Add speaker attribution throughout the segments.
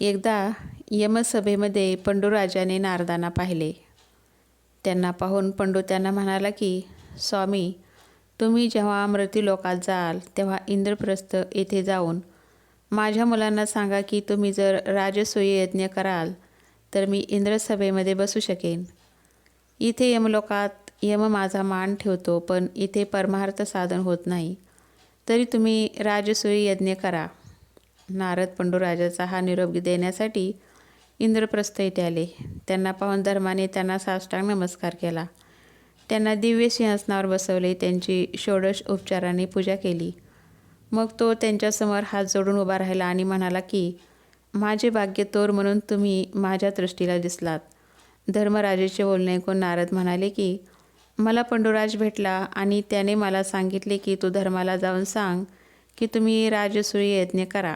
Speaker 1: एकदा यमसभेमध्ये पंडूराजाने नारदांना पाहिले. त्यांना पाहून पंडू त्यांना म्हणाला की स्वामी तुम्ही जेव्हा मृत्यूलोकात जाल तेव्हा इंद्रप्रस्थ येथे जाऊन माझ्या मुलांना सांगा की तुम्ही जर राजसूय यज्ञ कराल तर मी इंद्रसभेमध्ये बसू शकेन. इथे यमलोकात यम माझा मान ठेवतो पण इथे परमार्थ साधन होत नाही. तरी तुम्ही राजसूय यज्ञ करा. नारद पंडूराजाचा हा निरोप देण्यासाठी इंद्रप्रस्थ येथे आले. त्यांना पाहून धर्माने त्यांना साष्टांग नमस्कार केला. त्यांना दिव्य सिंहासनावर बसवले. त्यांची षोडश उपचाराने पूजा केली. मग तो त्यांच्यासमोर हात जोडून उभा राहिला आणि म्हणाला की माझे भाग्य तोर म्हणून तुम्ही माझ्या दृष्टीला दिसलात. धर्मराजेचे बोलणे ऐकून नारद म्हणाले की मला पंडुराज भेटला आणि त्याने मला सांगितले की तू धर्माला जाऊन सांग की तुम्ही राजसूय यज्ञ करा.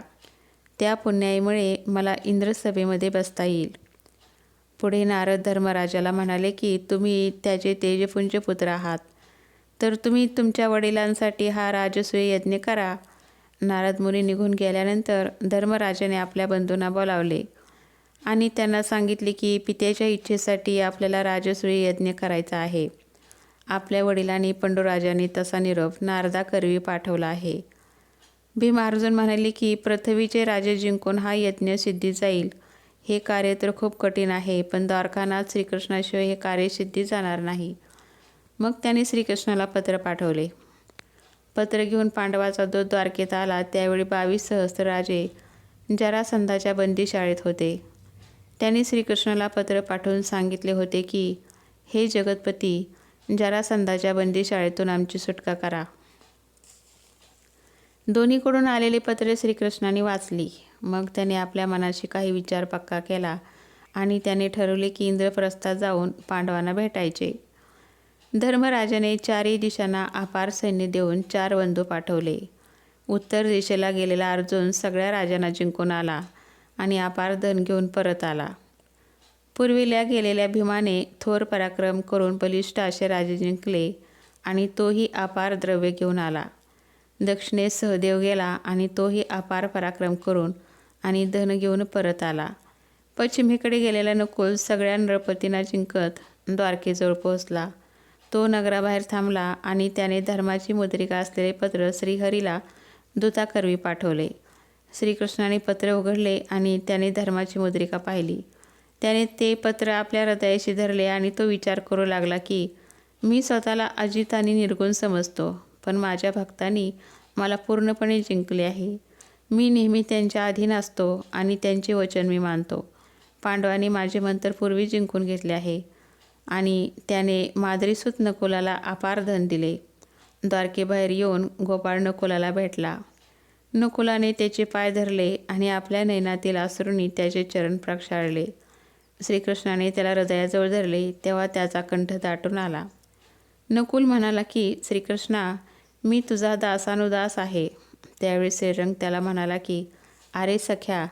Speaker 1: त्या पुण्याईमुळे मला इंद्रसभेमध्ये बसता येईल. पुढे नारद धर्मराजाला म्हणाले की तुम्ही त्याचे तेजपुंज पुत्र आहात. तर तुम्ही तुमच्या वडिलांसाठी हा राजसूय यज्ञ करा. नारद मुनी निघून गेल्यानंतर धर्मराजाने आपल्या बंधूंना बोलावले आणि त्यांना सांगितले की पित्याच्या इच्छेसाठी आपल्याला राजसूय यज्ञ करायचा आहे. आपल्या वडिलांनी पंडुराजाने तसा निरोप नारदाकरवी पाठवला आहे. भीम अर्जुन म्हणाले की पृथ्वीचे राजे जिंकून हा यज्ञ सिद्धी जाईल. हे कार्य तर खूप कठीण आहे पण द्वारकानाथ श्रीकृष्णाशिवाय हे कार्य सिद्धी जाणार नाही. मग त्याने श्रीकृष्णाला पत्र पाठवले. पत्र घेऊन पांडवाचा दूत द्वारकेत आला. त्यावेळी बावीस सहस्त्र राजे जरासंधाच्या बंदीशाळेत होते. त्यांनी श्रीकृष्णाला पत्र पाठवून सांगितले होते की हे जगतपती जरासंधाच्या बंदीशाळेतून आमची सुटका करा. दोन्हीकडून आलेली पत्रे श्रीकृष्णाने वाचली. मग त्याने आपल्या मनाशी काही विचार पक्का केला आणि त्याने ठरवले की इंद्रप्रस्थात जाऊन पांडवांना भेटायचे. धर्मराजाने चारही दिशांना अपार सैन्य देऊन चार बंधू पाठवले. उत्तर दिशेला गेलेला अर्जुन सगळ्या राजांना जिंकून आला आणि अपार धन घेऊन परत आला. पूर्वीला गेलेल्या भीमाने थोर पराक्रम करून बलिष्ठ असे राजे जिंकले आणि तोही अपार द्रव्य घेऊन आला. दक्षिणेस सहदेव गेला आणि तोही अपार पराक्रम करून आणि धन घेऊन परत आला. पश्चिमेकडे गेलेला नकुल सगळ्या नरपतींना जिंकत द्वारकेजवळ पोहोचला. तो नगराबाहेर थांबला आणि त्याने धर्माची मुद्रिका असलेले पत्र श्रीहरीला दूताकरवी पाठवले. श्रीकृष्णाने पत्र उघडले आणि त्याने धर्माची मुद्रिका पाहिली. त्याने ते पत्र आपल्या हृदयाशी धरले आणि तो विचार करू लागला की मी स्वतःला अजित आणि निर्गुण समजतो. पण माझ्या भक्तांनी मला पूर्णपणे जिंकले आहे. मी नेहमी त्यांच्या अधीन असतो आणि त्यांचे वचन मी मानतो. पांडवांनी माझे मंत्र पूर्वी जिंकून घेतले आहे आणि त्याने माद्रीसूत नकुलाला अपार धन दिले. द्वारकेबाहेर येऊन गोपाळ नकुलाला भेटला. नकुलाने त्याचे पाय धरले आणि आपल्या नयनातील आसरूंनी त्याचे चरण प्रक्षाळले. श्रीकृष्णाने त्याला हृदयाजवळ धरले तेव्हा त्याचा कंठ दाटून आला. नकुल म्हणाला की श्रीकृष्णा मी तुझा दासानुदास आहे. त्यावेळी श्रीरंग त्याला म्हणाला की अरे सख्या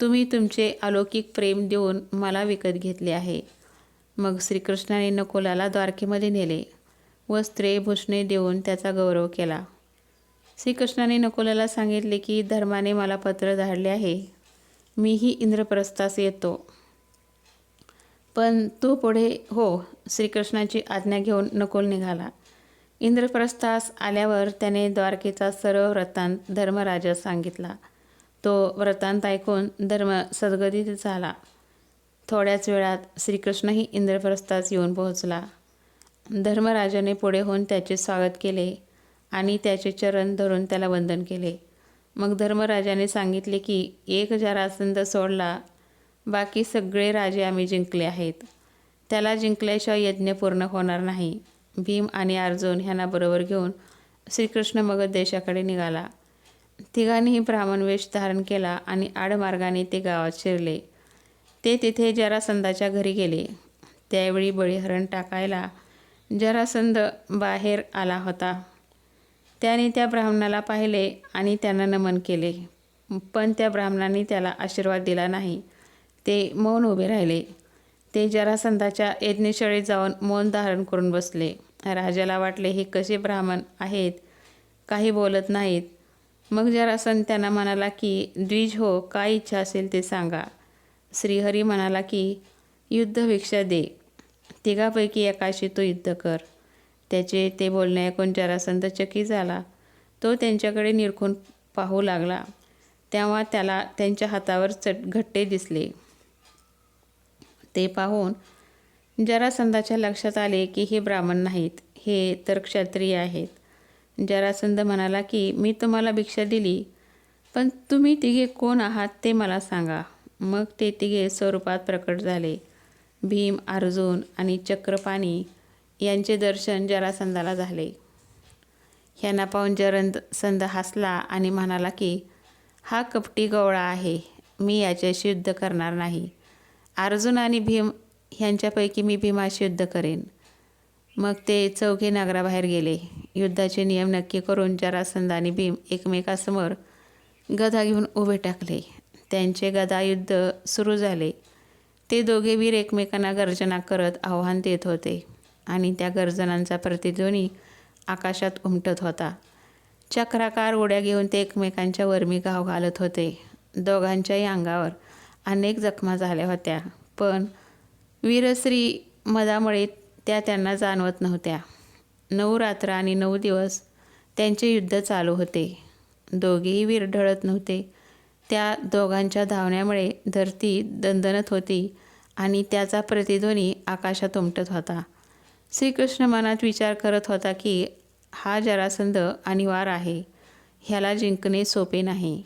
Speaker 1: तुम्ही तुमचे अलौकिक प्रेम देऊन मला विकत घेतले आहे. मग श्रीकृष्णाने नकोलाला द्वारकेमध्ये नेले व भूषणे देऊन त्याचा गौरव केला. श्रीकृष्णाने नकोलाला सांगितले की धर्माने मला पत्र धाडले आहे. मीही इंद्रप्रस्थास येतो. पण तू पुढे हो श्रीकृष्णाची आज्ञा घेऊन नकोल निघाला. इंद्रप्रस्थास आल्यावर त्याने द्वारकेचा सर्व व्रतांत धर्मराजास सांगितला. तो व्रतांत ऐकून धर्म सद्गदित झाला. थोड्याच वेळात श्रीकृष्णही इंद्रप्रस्थास येऊन पोहोचला. धर्मराजाने पुढे होऊन त्याचे स्वागत केले आणि त्याचे चरण धरून त्याला वंदन केले. मग धर्मराजाने सांगितले की एक जरासंध सोडला बाकी सगळे राजे आम्ही जिंकले आहेत. त्याला जिंकल्याशिवाय यज्ञ पूर्ण होणार नाही. भीम आणि अर्जुन ह्यांना बरोबर घेऊन श्रीकृष्ण मगध देशाकडे निघाला. तिघांनीही ब्राह्मण वेश धारण केला आणि आडमार्गाने ते गावात शिरले. ते तिथे जरासंधाच्या घरी गेले. त्यावेळी बळीहरण टाकायला जरासंध बाहेर आला होता. त्याने त्या ब्राह्मणाला पाहिले आणि त्यांना नमन केले. पण त्या ब्राह्मणांनी त्याला आशीर्वाद दिला नाही. ते मौन उभे राहिले. ते जरासंधाच्या यज्ञशाळेत जाऊन मौन धारण करून बसले. राजाला वाटले हे कसे ब्राह्मण आहेत? काही बोलत नाहीत. मग जरासन त्यांना म्हणाला की द्विज हो काय इच्छा असेल ते सांगा. श्रीहरी म्हणाला की युद्धभिक्षा दे. तिघापैकी एकाशी तो युद्ध कर. त्याचे ते बोलणे ऐकून जरासंध चकित झाला. तो त्यांच्याकडे निरखून पाहू लागला. तेव्हा त्याला त्यांच्या हातावर चट घट्टे दिसले. ते पाहून जरासंधाच्या लक्षात आले की हे ब्राह्मण नाहीत. हे तर क्षत्रिय आहेत. जरासंध म्हणाला की मी तुम्हाला भिक्षा दिली पण तुम्ही तिघे कोण आहात ते मला सांगा. मग ते तिघे स्वरूपात प्रकट झाले. भीम अर्जुन आणि चक्रपाणी यांचे दर्शन जरासंधाला झाले. ह्यांना पाहून जरंद हसला आणि म्हणाला की हा कपटी गवळा आहे. मी याच्याशी युद्ध करणार नाही. अर्जुन आणि भीम ह्यांच्यापैकी मी भीमाशी युद्ध करेन. मग ते चौघे नगराबाहेर गेले. युद्धाचे नियम नक्की करून जरासंध आणि भीम एकमेकासमोर गदा घेऊन उभे टाकले. त्यांचे गदा युद्ध सुरू झाले. ते दोघे वीर एकमेकांना गर्जना करत आव्हान देत होते आणि त्या गर्जनांचा प्रतिध्वनी आकाशात उमटत होता. चक्राकार उड्या घेऊन ते एकमेकांच्या वर्मी घाव घालत होते. दोघांच्याही अंगावर अनेक जखमा झाल्या होत्या पण वीरश्री मदामुळे त्या त्यांना जाणवत नव्हत्या. नऊ रात्र आणि नऊ दिवस त्यांचे युद्ध चालू होते. दोघेही वीर ढळत नव्हते. त्या दोघांच्या धावण्यामुळे धरती दणदणत होती आणि त्याचा प्रतिध्वनी आकाशात उमटत होता. श्रीकृष्ण मनात विचार करत होता की हा जरासंध अनिवार आहे. ह्याला जिंकणे सोपे नाही.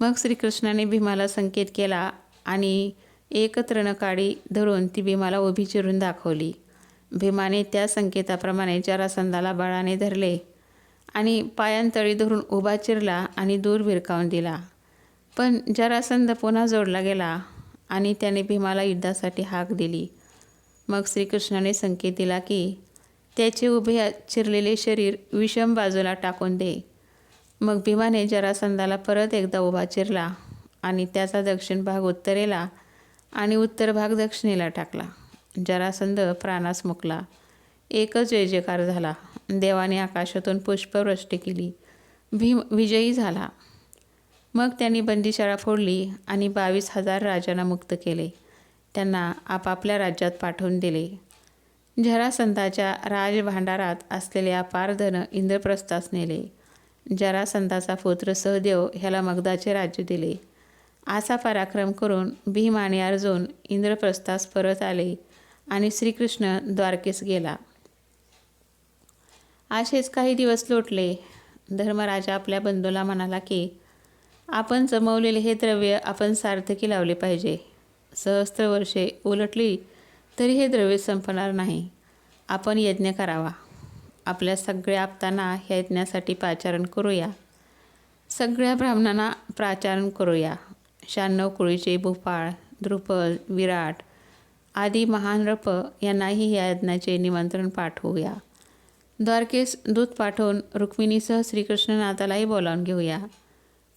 Speaker 1: मग श्रीकृष्णाने भीमाला संकेत केला आणि एकत्र काडी धरून ती भीमाला उभी चिरून दाखवली. भीमाने त्या संकेताप्रमाणे जरासंधाला बळाने धरले आणि पायांतळी धरून उभा चिरला आणि दूर भिरकावून दिला. पण जरासंध पुन्हा जोडला गेला आणि त्याने भीमाला युद्धासाठी हाक दिली. मग श्रीकृष्णाने संकेत दिला की त्याचे उभे चिरलेले शरीर विषम बाजूला टाकून दे. मग भीमाने जरासंधाला परत एकदा उभा चिरला. आणि त्याचा दक्षिण भाग उत्तरेला आणि उत्तर भाग दक्षिणेला टाकला. जरासंध प्राणास मुकला. एकच जय जयकार झाला. देवाने आकाशातून पुष्पवृष्टी केली. भीम विजयी झाला. मग त्यांनी बंदीशाळा फोडली आणि बावीस हजार राजांना मुक्त केले. त्यांना आपापल्या राज्यात पाठवून दिले. जरासंधाच्या राजभांडारात असलेले अपार धन इंद्रप्रस्थास नेले. जरासंधाचा पुत्र सहदेव ह्याला मगधाचे राज्य दिले. असा पराक्रम करून भीम आणि अर्जुन इंद्रप्रस्थास परत आले आणि श्रीकृष्ण द्वारकेस गेला. असेच काही दिवस लोटले. धर्मराजा आपल्या बंधूला म्हणाला की आपण जमवलेले हे द्रव्य आपण सार्थकी लावले पाहिजे. सहस्त्र वर्षे उलटली तरी हे द्रव्य संपणार नाही. आपण यज्ञ करावा. आपल्या सगळ्या आपतांना ह्या यज्ञासाठी पाचारण करूया. सगळ्या ब्राह्मणांना प्राचारण करूया. शहाण्णव कुळीचे भूपाळ द्रुपद विराट आदी महान रप यांनाही या यज्ञाचे निमंत्रण पाठवूया. द्वारकेस दूत पाठवून रुक्मिणीसह श्रीकृष्णनाथालाही बोलावून घेऊया.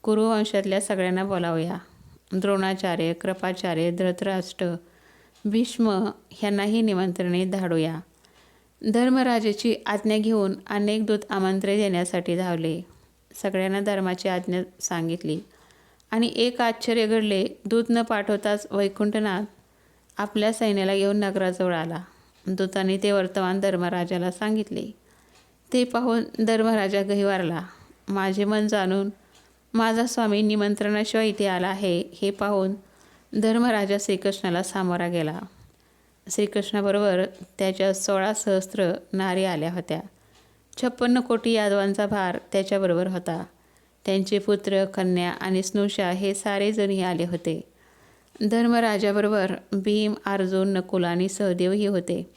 Speaker 1: कुरुवंशातल्या सगळ्यांना बोलावूया. द्रोणाचार्य कृपाचार्य धृतराष्ट्र भीष्म ह्यांनाही निमंत्रणे धाडूया. धर्मराजाची आज्ञा घेऊन अनेक दूत आमंत्रण देण्यासाठी धावले. सगळ्यांना धर्माची आज्ञा सांगितली. आणि एक आश्चर्य घडले दूत न पाठवताच वैकुंठनाथ आपल्या सैन्याला येऊन नगराजवळ आला. दूताने ते वर्तमान धर्मराजाला सांगितले. ते पाहून धर्मराजा गहिवारला माझे मन जाणून माझा स्वामी निमंत्रणाशिवाय इथे आला आहे हे पाहून धर्मराजा श्रीकृष्णाला सामोरा गेला. श्रीकृष्णाबरोबर त्याच्या सोळा सहस्त्र नारी आल्या होत्या. छप्पन्न कोटी यादवांचा भार त्याच्याबरोबर होता. त्यांचे पुत्र कन्या आणि स्नुषा हे सारेजणही आले होते. धर्मराजाबरोबर भीम अर्जुन नकुल आणि सहदेवही होते.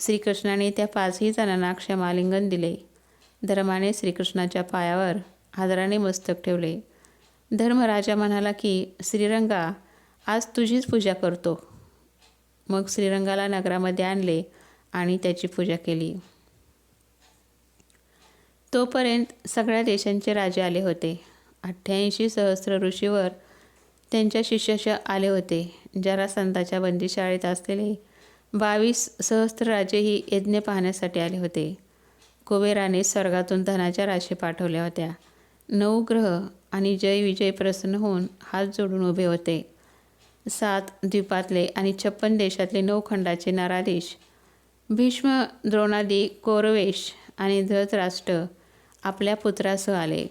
Speaker 1: श्रीकृष्णाने त्या पाचही जणांना क्षमालिंगन दिले. धर्माने श्रीकृष्णाच्या पायावर आदराने मस्तक ठेवले. धर्मराजा म्हणाला की श्रीरंगा आज तुझीच पूजा करतो. मग श्रीरंगाला नगरामध्ये आणले आणि त्याची पूजा केली. तोपर्यंत सगळ्या देशांचे राजे आले होते. अठ्ठ्याऐंशी सहस्र ऋषीवर त्यांच्या शिष्यश आले होते जरासंताच्या बंदीशाळेत असलेले बावीस सहस्र राजेही यज्ञ पाहण्यासाठी आले होते. कुबेराने स्वर्गातून धनाच्या राशी पाठवल्या होत्या. नऊ ग्रह आणि जय विजय प्रसन्न होऊन हात जोडून उभे होते. सात द्वीपातले आणि छप्पन देशातले नऊ खंडाचे नराधीश भीष्म द्रोणादी कोरवेश आणि धृतराष्ट्र आपल्या पुत्रासह आले.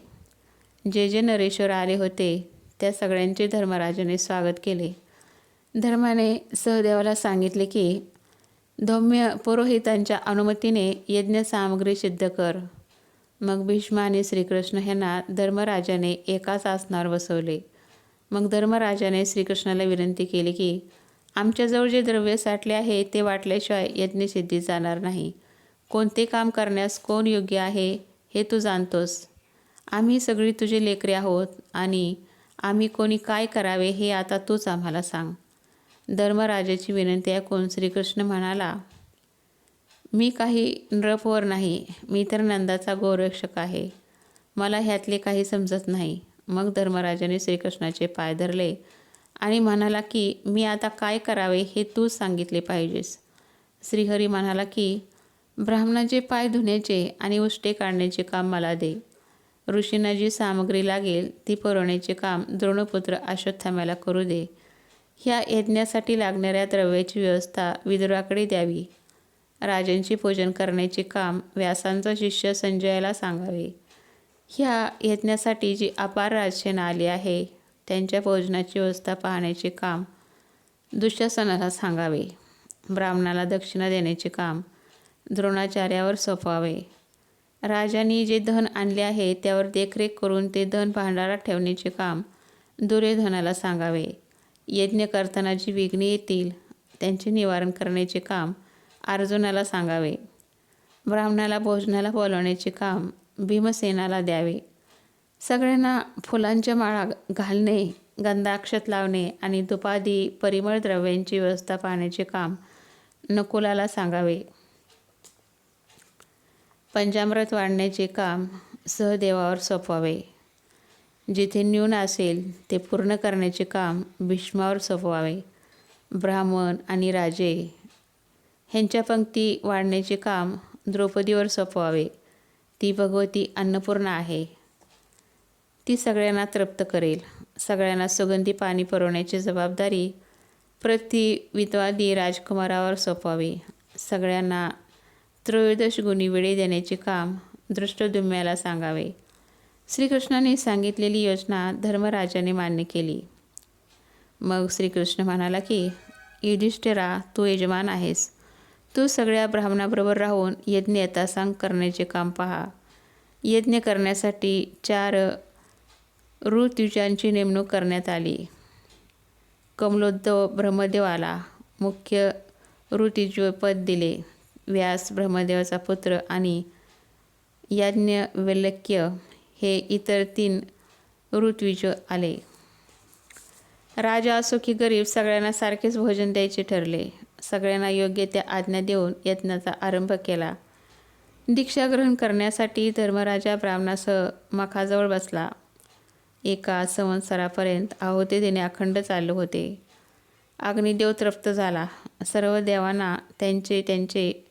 Speaker 1: जे जे नरेश्वर आले होते त्या सगळ्यांचे धर्मराजाने स्वागत केले. धर्माने सहदेवाला सांगितले की धौम्य पुरोहितांच्या अनुमतीने यज्ञसामग्री सिद्ध कर. मग भीष्म आणि श्रीकृष्ण ह्यांना धर्मराजाने एकाच आसनावर बसवले. मग धर्मराजाने श्रीकृष्णाला विनंती केली की आमच्याजवळ जे द्रव्य साठले आहे ते वाटल्याशिवाय यज्ञसिद्धी जाणार नाही. कोणते काम करण्यास कोण योग्य आहे हे तू जाणतोस. आम्ही सगळी तुझे लेकरे आहोत आणि आम्ही कोणी काय करावे हे आता तूच आम्हाला सांग. धर्मराजाची विनंती ऐकून श्रीकृष्ण म्हणाला मी काही नृपवर नाही मी तर नंदाचा गोरक्षक आहे. मला ह्यातले काही समजत नाही. मग धर्मराजाने श्रीकृष्णाचे पाय धरले आणि म्हणाला की मी आता काय करावे हे तूच सांगितले पाहिजेस. श्रीहरी म्हणाला की ब्राह्मणाचे पाय धुण्याचे आणि उष्टे काढण्याचे काम मला दे. ऋषींना जी सामग्री लागेल ती पुरवण्याचे काम द्रोणपुत्र अश्वत्थाम्याला करू दे. ह्या यज्ञासाठी लागणाऱ्या द्रव्याची व्यवस्था विदुराकडे द्यावी. राजांचे पूजन करण्याचे काम व्यासांचा शिष्य संजयाला सांगावे. ह्या यज्ञासाठी जी अपार राजसेना आली आहे त्यांच्या भोजनाची व्यवस्था पाहण्याचे काम दुःशासनाला सांगावे. ब्राह्मणाला दक्षिणा देण्याचे काम द्रोणाचार्यावर सोपवावे. राजांनी जे धन आणले आहे त्यावर देखरेख करून ते धन भांडारात ठेवण्याचे काम दुर्योधनाला सांगावे. यज्ञ करताना जी विघ्ने येतील त्यांचे निवारण करण्याचे काम अर्जुनाला सांगावे. ब्राह्मणाला भोजनाला बोलवण्याचे काम भीमसेनाला द्यावे. सगळ्यांना फुलांच्या माळा घालणे गंधाक्षत लावणे आणि दुपादी परिमळ द्रव्यांची व्यवस्था पाहण्याचे काम नकुलाला सांगावे. पंचामृत वाढण्याचे काम सहदेवावर सोपवावे. जिथे न्यून असेल ते पूर्ण करण्याचे काम भीष्मावर सोपवावे. ब्राह्मण आणि राजे ह्यांच्या पंक्ती वाढण्याचे काम द्रौपदीवर सोपवावे. ती भगवती अन्नपूर्णा आहे. ती सगळ्यांना तृप्त करेल. सगळ्यांना सुगंधी पाणी पुरवण्याची जबाबदारी प्रतिवित्वादी राजकुमारावर सोपवावी. सगळ्यांना त्रयोदश गुणी वेळे देण्याचे काम दृष्टदुम्याला सांगावे. श्रीकृष्णाने सांगितलेली योजना धर्मराजाने मान्य केली. मग श्रीकृष्ण म्हणाला की युधिष्ठिरा तू यजमान आहेस. तू सगळ्या ब्राह्मणाबरोबर राहून यज्ञ यथासांग करण्याचे काम पहा. यज्ञ करण्यासाठी चार ऋतुजांची नेमणूक करण्यात आली. कमलोद्भव ब्रह्मदेवाला मुख्य ऋतिजपद दिले. व्यास ब्रह्मदेवाचा पुत्र आणि याज्ञवल्क्य हे इतर तीन ऋत्विज आले. राजा असो की गरीब सगळ्यांना सारखेच भोजन द्यायचे ठरले. सगळ्यांना योग्य त्या आज्ञा देऊन यत्नाचा आरंभ केला. दीक्षा ग्रहण करण्यासाठी धर्मराजा ब्राह्मणासह मखाजवळ बसला. एका संवत्सरापर्यंत आहुती देणे अखंड चालू होते. अग्निदेव तृप्त झाला. सर्व देवांना त्यांचे त्यांचे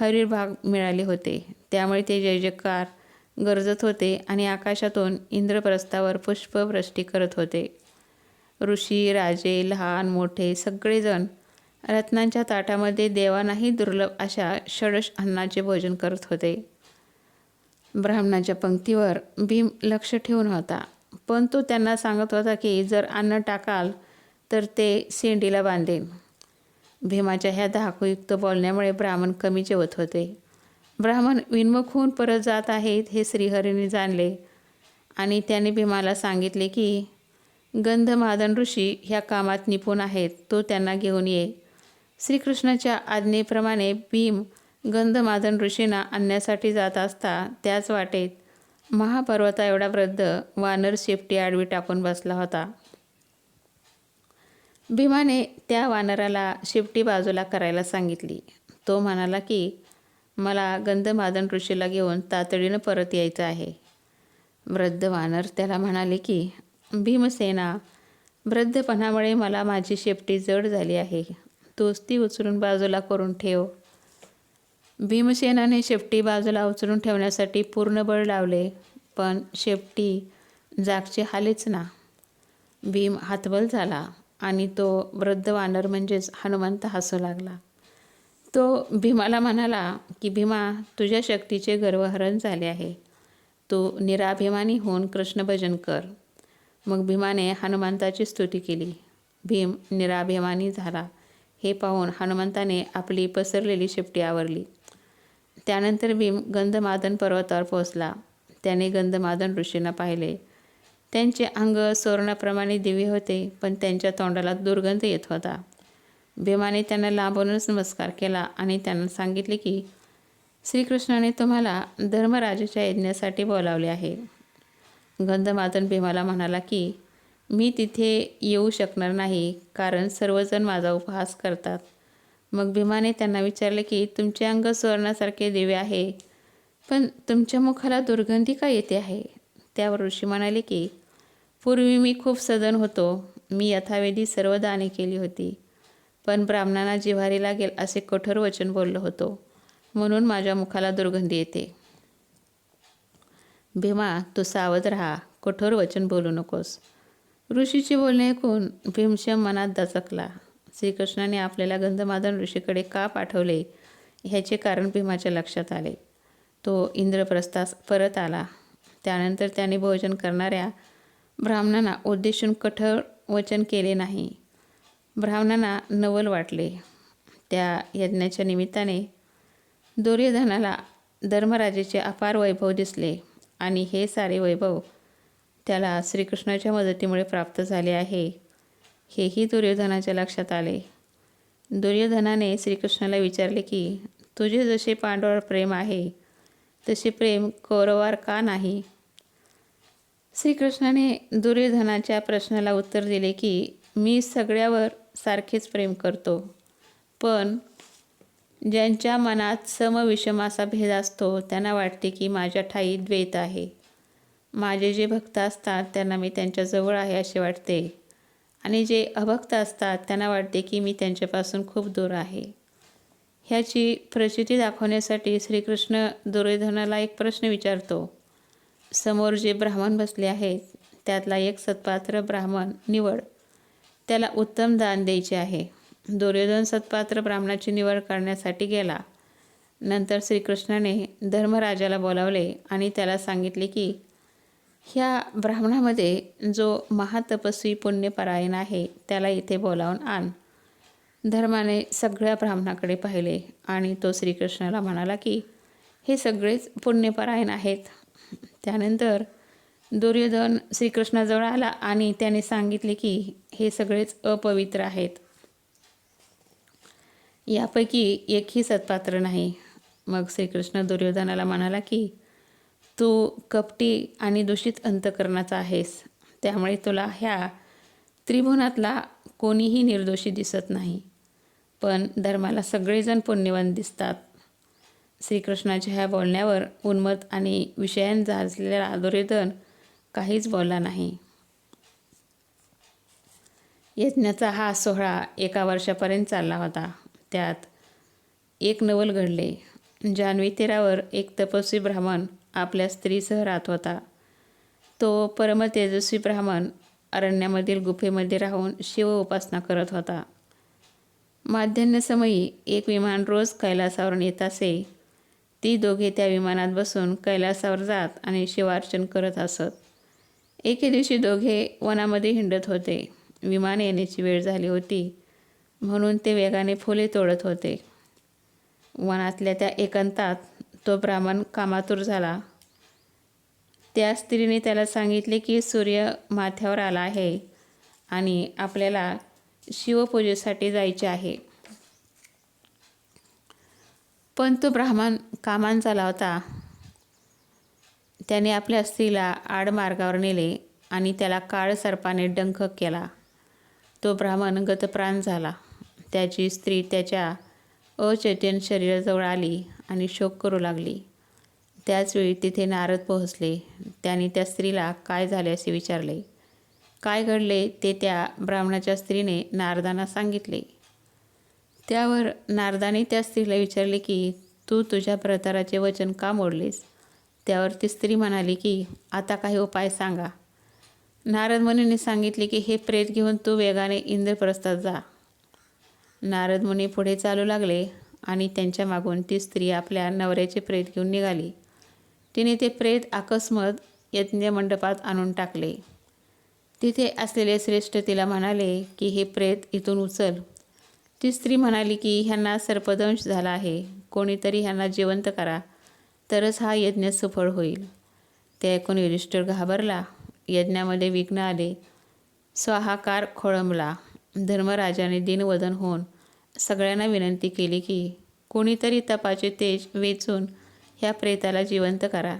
Speaker 1: हरिर्भाग मिळाले होते. त्यामुळे ते जय जयकार गरजत होते आणि आकाशातून इंद्रप्रस्थावर पुष्पवृष्टी करत होते. ऋषी राजे लहान मोठे सगळेजण रत्नांच्या ताटामध्ये देवांनाही दुर्लभ अशा षडश अन्नाचे भोजन करत होते. ब्राह्मणाच्या पंक्तीवर भीम लक्ष ठेवून होता. पण तो त्यांना सांगत होता की जर अन्न टाकाल तर ते शेंडीला बांधेन. भीमाच्या ह्या धाकूयुक्त बोलण्यामुळे ब्राह्मण कमी जेवत होते. ब्राह्मण विन्मुख होऊन परत जात आहेत हे श्रीहरीने जाणले आणि त्याने भीमाला सांगितले की गंधमादन ऋषी ह्या कामात निपुण आहेत तो त्यांना घेऊन ये. श्रीकृष्णाच्या आज्ञेप्रमाणे भीम गंधमादन ऋषींना आणण्यासाठी जात असता त्याच वाटेत महापर्वता एवढा वृद्ध वानर शेपटी आडवी टाकून बसला होता. भीमाने त्या वानराला शेपटी बाजूला करायला सांगितली. तो म्हणाला की मला गंधमादन ऋषीला घेऊन तातडीनं परत यायचं आहे. वृद्ध वानर त्याला म्हणाले की भीमसेना वृद्धपणामुळे मला माझी शेपटी जड झाली आहे. तोच ती उचलून बाजूला करून ठेव. भीमसेनाने शेपटी बाजूला उचलून ठेवण्यासाठी पूर्ण बळ लावले पण शेपटी जागचे हालेच ना. भीम हातबल झाला. आणि तो वृद्ध वानर म्हणजेच हनुमंत हसू लागला. तो भीमाला म्हणाला की भीमा तुझ्या शक्तीचे गर्वहरण झाले आहे. तू निराभिमानी होऊन कृष्ण भजन कर. मग भीमाने हनुमंताची स्तुती केली. भीम निराभिमानी झाला. हे पाहून हनुमंताने आपली पसरलेली शेपटी आवरली. त्यानंतर भीम गंधमादन पर्वतावर पोहोचला. त्याने गंधमादन ऋषींना पाहिले. त्यांचे अंग सुवर्णाप्रमाणे दिवे होते पण त्यांच्या तोंडाला दुर्गंध येत होता. भीमाने त्यांना लांबूनच नमस्कार केला आणि त्यांना सांगितले की श्रीकृष्णाने तुम्हाला धर्मराजाच्या यज्ञासाठी बोलावले आहे. गंधमादन भीमाला म्हणाला की मी तिथे येऊ शकणार नाही कारण सर्वजण माझा उपहास करतात. मग भीमाने त्यांना विचारले की तुमचे अंग सुवर्णासारखे दिवे आहे पण तुमच्या मुखाला दुर्गंधी का येते आहे? त्यावर ऋषी म्हणाले की पूर्वी मी खूप सदन होतो. मी यथावेधी सर्व दाने केली होती. पण ब्राह्मणांना जिव्हारी लागेल असे कठोर वचन बोललो होतो. म्हणून माझ्या मुखाला दुर्गंधी येते. भीमा तू सावध राहा. कठोर वचन बोलू नकोस. ऋषीचे बोलणे ऐकून भीमशम मनात दचकला. श्रीकृष्णाने आपल्याला गंधमादन ऋषीकडे का पाठवले? ह्याचे कारण भीमाच्या लक्षात आले. तो इंद्रप्रस्थास परत आला. त्यानंतर त्याने भोजन करणाऱ्या ब्राह्मणांना उद्देशून कठोर वचन केले नाही. ब्राह्मणांना नवल वाटले. त्या यज्ञाच्या निमित्ताने दुर्योधनाला धर्मराजेचे अपार वैभव दिसले आणि हे सारे वैभव त्याला श्रीकृष्णाच्या मदतीमुळे प्राप्त झाले आहे. हेही दुर्योधनाच्या लक्षात आले. दुर्योधनाने श्रीकृष्णाला विचारले की तुझे जसे पांडवावर प्रेम आहे तसे प्रेम कौरवार का नाही? श्रीकृष्णाने दुर्योधनाच्या प्रश्नाला उत्तर दिले की मी सगळ्यावर सारखेच प्रेम करतो पण ज्यांच्या मनात समविषम असा भेद असतो त्यांना वाटते की माझ्या ठाई द्वैत आहे. माझे जे भक्त असतात त्यांना मी त्यांच्याजवळ आहे असे वाटते. आणि जे अभक्त असतात त्यांना वाटते की मी त्यांच्यापासून खूप दूर आहे. ह्याची प्रचिती दाखवण्यासाठी श्रीकृष्ण दुर्योधनाला एक प्रश्न विचारतो. समोर जे ब्राह्मण बसले आहेत त्यातला एक सत्पात्र ब्राह्मण निवड. त्याला उत्तम दान द्यायचे आहे. दुर्योधन सत्पात्र ब्राह्मणाची निवड करण्यासाठी गेला. नंतर श्रीकृष्णाने धर्मराजाला बोलावले आणि त्याला सांगितले की ह्या ब्राह्मणामध्ये जो महातपस्वी पुण्यपरायण आहे त्याला इथे बोलावून आण. धर्माने सगळ्या ब्राह्मणाकडे पाहिले आणि तो श्रीकृष्णाला म्हणाला की हे सगळेच पुण्यपरायण आहेत. त्यानंतर दुर्योधन श्रीकृष्णाजवळ आला आणि त्याने सांगितले की हे सगळेच अपवित्र आहेत. यापैकी एकही सत्पात्र नाही. मग श्रीकृष्ण दुर्योधनाला म्हणाला की तू कपटी आणि दूषित अंतकरणाचा आहेस. त्यामुळे तुला ह्या त्रिभुवनातला कोणीही निर्दोषी दिसत नाही. पण धर्माला सगळेजण पुण्यवान दिसतात. श्रीकृष्णाच्या ह्या बोलण्यावर उन्मत आणि विषयान झालेला दुर्योधन काहीच बोलला नाही. यज्ञाचा हा सोहळा एका वर्षापर्यंत चालला होता. त्यात एक नवल घडले. जान्हवी तीरावर एक तपस्वी ब्राह्मण आपल्या स्त्रीसह राहत होता. तो परमतेजस्वी ब्राह्मण अरण्यामधील गुफेमध्ये राहून शिव उपासना करत होता. माध्यान्हसमयी एक विमान रोज कैलासावरून येत असे ती दोघे त्या विमानात बसून कैलासावर जात आणि शिवार्चन करत असत एके दिवशी दोघे वनामध्ये हिंडत होते. विमान येण्याची वेळ झाली होती. म्हणून ते वेगाने फुले तोडत होते. वनातल्या त्या एकांतात तो ब्राह्मण कामातूर झाला. त्या स्त्रीने त्याला सांगितले की सूर्य माथ्यावर आला आहे आणि आपल्याला शिवपूजेसाठी जायचे आहे. पण तो ब्राह्मण कामान झाला होता त्याने आपल्या स्त्रीला आडमार्गावर नेले आणि त्याला काळ सर्पाने डंख केला. तो ब्राह्मण गतप्राण झाला. त्याची स्त्री त्याच्या अचेतन शरीराजवळ आली आणि शोक करू लागली. त्याचवेळी तिथे नारद पोहोचले. त्याने त्या स्त्रीला काय झाले असे विचारले. काय घडले ते त्या ब्राह्मणाच्या स्त्रीने नारदांना सांगितले. त्यावर नारदाने त्या स्त्रीला विचारले की तू तुझ्या प्रताराचे वचन का मोडलेस? त्यावर ती स्त्री म्हणाली की आता काही उपाय सांगा. नारद मुनीने सांगितले की हे प्रेत घेऊन तू वेगाने इंद्रप्रस्थात जा. नारद मुनी पुढे चालू लागले आणि त्यांच्या मागून ती स्त्री आपल्या नवऱ्याचे प्रेत घेऊन निघाली. तिने ते प्रेत अकस्मात यज्ञमंडपात आणून टाकले. तिथे असलेले श्रेष्ठ तिला म्हणाले की हे प्रेत इथून उचल. ती स्त्री म्हणाली की ह्यांना सर्पदंश झाला आहे. कोणीतरी ह्यांना जिवंत करा. तरच हा यज्ञ सफळ होईल. ते ऐकून युधिष्ठिर घाबरला. यज्ञामध्ये विघ्न आले. स्वाहाकार खोळंबला. धर्मराजाने दिनवदन होऊन सगळ्यांना विनंती केली की कोणीतरी तपाचे तेज वेचून ह्या प्रेताला जिवंत करा.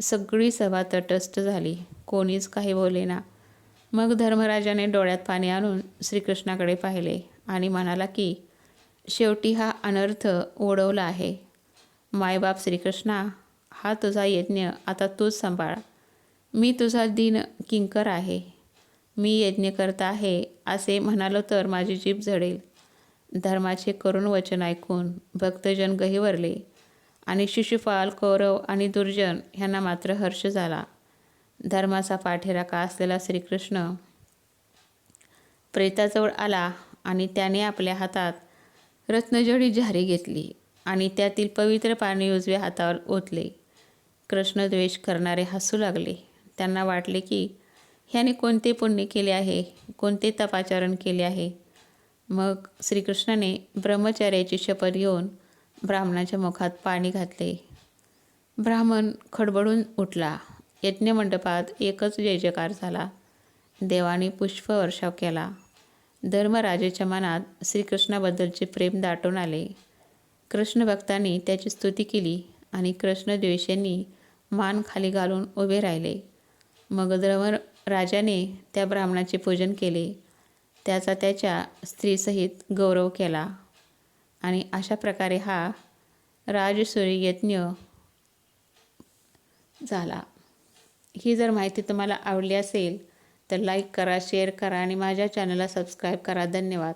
Speaker 1: सगळी सभा तटस्थ झाली. कोणीच काही बोलेना मग धर्मराजाने डोळ्यात पाणी आणून श्रीकृष्णाकडे पाहिले. आणि म्हणाला की शेवटी हा अनर्थ ओढवला आहे. मायबाप श्रीकृष्णा हा तुझा यज्ञ आता तूच सांभाळ. मी तुझा दिन किंकर आहे. मी यज्ञ करता आहे असे म्हणालो तर माझी जीभ झडेल धर्माचे करुण वचन ऐकून भक्तजन गहिवरले आणि शिशुपाल कौरव आणि दुर्जन ह्यांना मात्र हर्ष झाला. धर्माचा पाठीराका असलेला श्रीकृष्ण प्रेताजवळ आला. आणि त्याने आपल्या हातात रत्नजडी झारी घेतली आणि त्यातील पवित्र पाणी उजव्या हातावर ओतले. कृष्णद्वेष करणारे हसू लागले. त्यांना वाटले की ह्याने कोणते पुण्य केले आहे? कोणते तपाचरण केले आहे? मग श्रीकृष्णाने ब्रह्मचार्याची शपथ घेऊन ब्राह्मणाच्या मुखात पाणी घातले. ब्राह्मण खडबडून उठला. यज्ञमंडपात एकच जयजकार झाला. देवाने पुष्पवर्षाव केला. धर्मराजेच्या मनात श्रीकृष्णाबद्दलचे प्रेम दाटून आले. कृष्ण भक्तांनी त्याची स्तुती केली आणि कृष्णद्वेषांनी मान खाली घालून उभे राहिले. मग धर्म राजाने त्या ब्राह्मणाचे पूजन केले. त्याचा त्याच्या स्त्रीसहित गौरव केला. आणि अशा प्रकारे हा राजसूरी यज्ञ झाला. ही जर माहिती तुम्हाला आवडली असेल तर लाईक करा शेअर करा आणि माझ्या चॅनलला सबस्क्राईब करा. धन्यवाद.